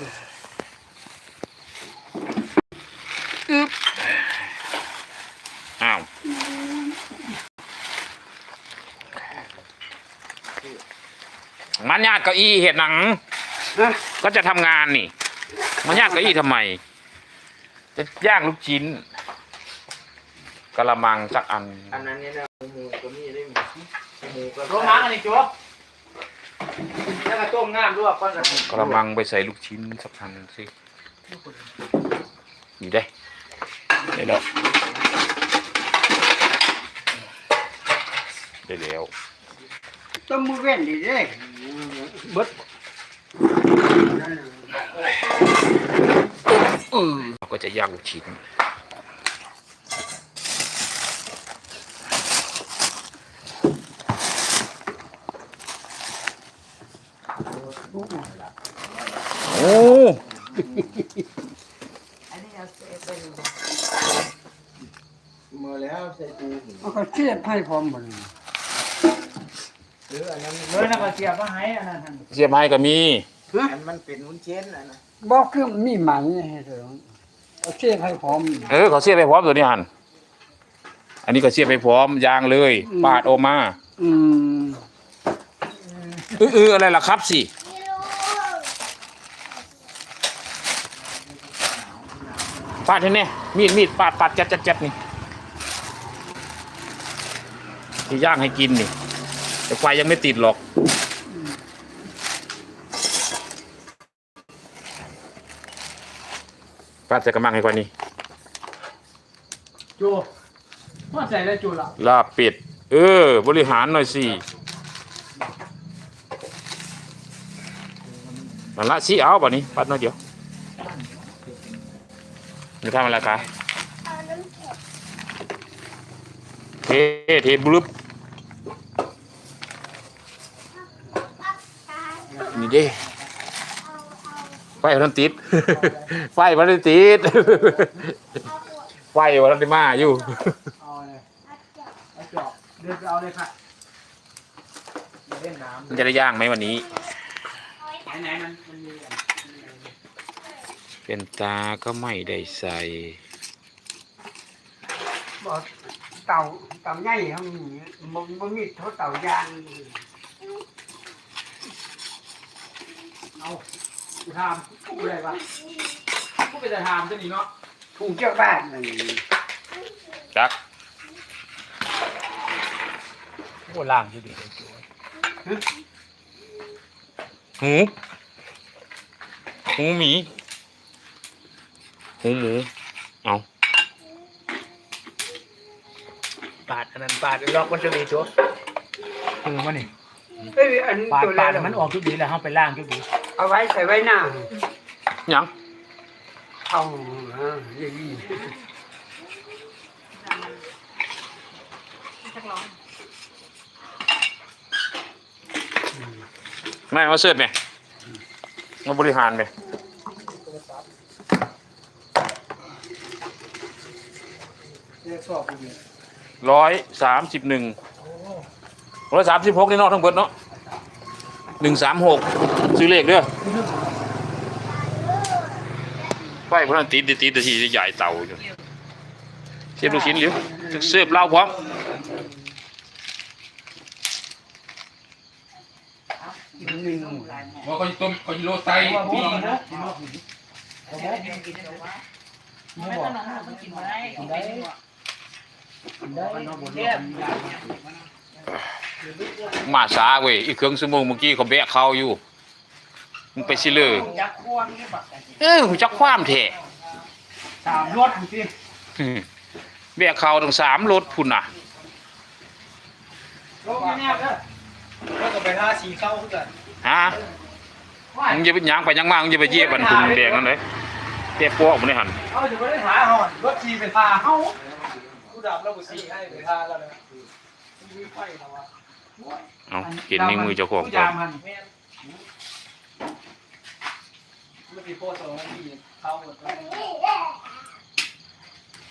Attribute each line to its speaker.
Speaker 1: อึ๊บอ้าวมันญาติเก้าอี้เห็ดหนัง
Speaker 2: ฮะ
Speaker 1: ก็จะทำงานนี่ มันญาติเก้าอี้ทำไม จะย่างลูกชิ้นกะละมังสักอัน
Speaker 3: อันนั้นเนี่ยนะหมูก็มีได้หมูหมูก็
Speaker 2: ลงน้ำอันนี้จ๊บแล้วก็ ต้มน้ำด้วยก้อนกระถิ่น
Speaker 1: กระมังไปใส่ลูกชิ้นสักพันสินี่ได้ได้แล้วได้แล้ว
Speaker 2: ต้มมือเว้นดีเด้เบิด
Speaker 1: เราก็จะย่างลูกชิ้น โอ้
Speaker 3: มาแล้วใส่ปู
Speaker 2: มันก็เสียบให้พร้อมหมด
Speaker 3: หรืออันนั้น
Speaker 2: เลยนะก็เสียบมาให้อันนั้นหั่น
Speaker 1: เสียบไม้ก็มี
Speaker 3: อันมันเป็นวุ้นเส้นอันนะ
Speaker 2: บอกคือมีหมันให้เถอะเอาเสียบให้พร้อม
Speaker 1: เออเขาเสียบไปพร้อมตัวนี้หันอันนี้ก็เสียบไปพร้อมยางเลย ปาดออกมา
Speaker 2: อืม
Speaker 1: เออเอออะไรล่ะครับสิ ปาดให้แน่มีดมีดปาดปาดจัดจัดจัดนี่ที่ย่างให้กินนี่ แต่ไฟยังไม่ติดหรอกปาดใส่กระมังให้กว่านี้
Speaker 2: จูว่าใส่ได้จูละ
Speaker 1: ลาบเป็ดเออ บริหารหน่อยสิมันละสีเอาป่ะนี้ปัดหน้อยเดียว จะทำอะไรคะเทเทบลุบนี่เด้ไฟมันติด ไฟมันติด ไฟมันได้มาอยู่
Speaker 2: เอาเลยเอาจอบเดินไปเอาเลยค่ะเล่นน้
Speaker 1: มันจะได้ย่างไหมวันนี้ำ
Speaker 2: ไหนมันมันมีอัน
Speaker 1: เป็นตาก็ไม่ได้ใส่
Speaker 2: บอกเต่าเต่าใหญ่เขามีมันมันมีเท่าเต่ายางเอากูทำกูอะไรวะกูไปจะทำจะหนีเนาะถูกเจ้าบ้านนั่น
Speaker 1: จัก
Speaker 2: โอ้ล่างอยู่ดีเลยจ้ะ
Speaker 1: หู หูหมี หูหมูเอา
Speaker 2: ปาดอันนั้นปาดล็อกมันจะมีจ้ะคือมันนี่เอ้ยอัน
Speaker 4: ปาด
Speaker 2: ตัว
Speaker 4: ปา
Speaker 2: แร
Speaker 4: ด
Speaker 2: ก
Speaker 4: มันออกทุกดีแล้วเขาไปล่างทุกดี
Speaker 2: เอาไว้ใส่ไว้หน้า
Speaker 1: หยัง
Speaker 2: เอาฮะอย่างนี้
Speaker 1: ไม่มาเสิร์ฟไหมมาบริหารไหม
Speaker 2: เรียกสอบอยู่
Speaker 1: ร้อยสามสิบหนึ่งร้อยสามสิบหกในนอกทั้งเบิดเนาะหนึ่งสามหกซื้อเลขด้อไฟพนันตีดตีดตีใหญ่เต่าอยู่เสียบลูกชิ้นเดี๋ยวเสิร์ฟเหล้าพร้อมว่าเขาต้มเขาโลไต
Speaker 2: มี
Speaker 4: ไม่ต้องน้องมันกินมาได้กินได้
Speaker 1: มาช้าเว้ยอีกเครื่องสมงเมื่อกี้เขาแบะเข้าอยู่มึงไปสิเลย
Speaker 4: จักควงนี่บัก
Speaker 1: เออหูจักความแท้
Speaker 2: สามรถสิ
Speaker 1: อืมแบกเข้าตั้งสามรถพุ่นน่ะ
Speaker 2: รถแน่ๆเด้อ
Speaker 3: แล้วก็ไปทาสีเข้าคือกัน
Speaker 1: ฮะมึงอย่าไปหยางไปหยางมามึงอย่าไปเหยียบมันพุ่นแดงนั่นเลยเตะปัวผมได้หัน
Speaker 2: เอาอยู่บ่ได้หาหอนรถชีไปพาเฮา
Speaker 3: ผู้ดำแล้วบุสีให้ไปทาแล้วนะ
Speaker 2: มีไฟแล้ววะ
Speaker 1: เอาเห็นในมือเจ้าของ
Speaker 2: ผู้
Speaker 1: ก่อยา
Speaker 2: นมหัน
Speaker 3: เมื่อกี้โพสต์ลงที่เข้าหมดแล้ว